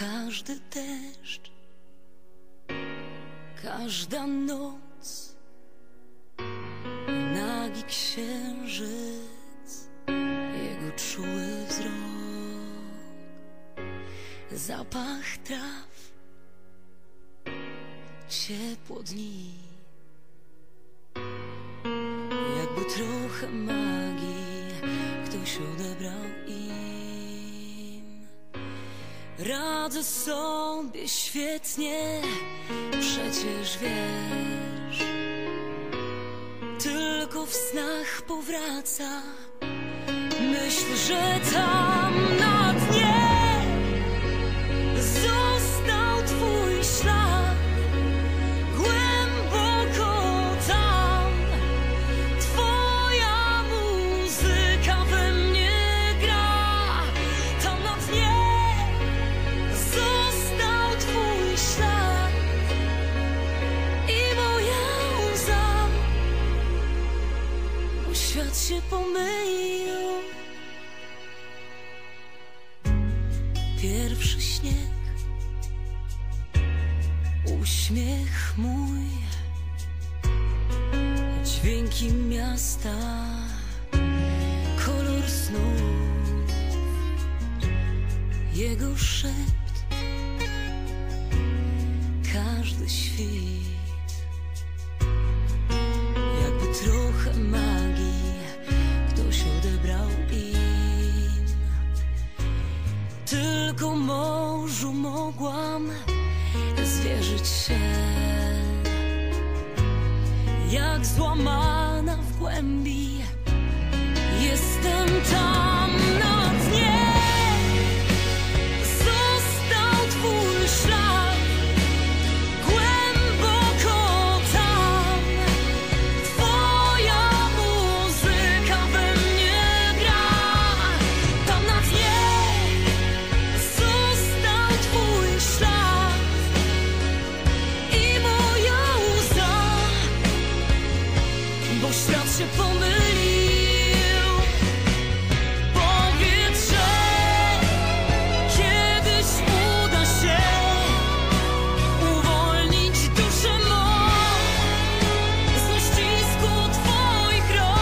Każdy deszcz, każda noc, nagi księżyc, jego czuły wzrok, zapach traw, ciepło dni, jakby trochę magii ktoś odebrał im. Radzę sobie świetnie, przecież wiesz. Tylko w snach powraca Myśl, że tam się pomylił. Pierwszy śnieg Uśmiech mój Dźwięki miasta Kolor snów Jego szept Każdy świt Zwierzyć się. Jak złamana w głębi świat się pomylił. Powiedz, że Kiedyś uda się Uwolnić duszę mą. Z uścisku twoich rąk.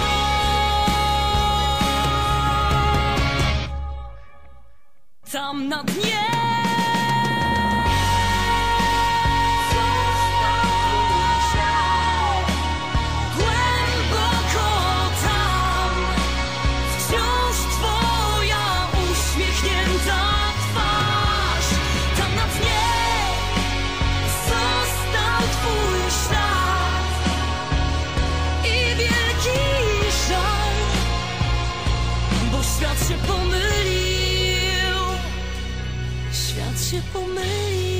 Tam na dnie Świat się pomylił. Świat się pomylił.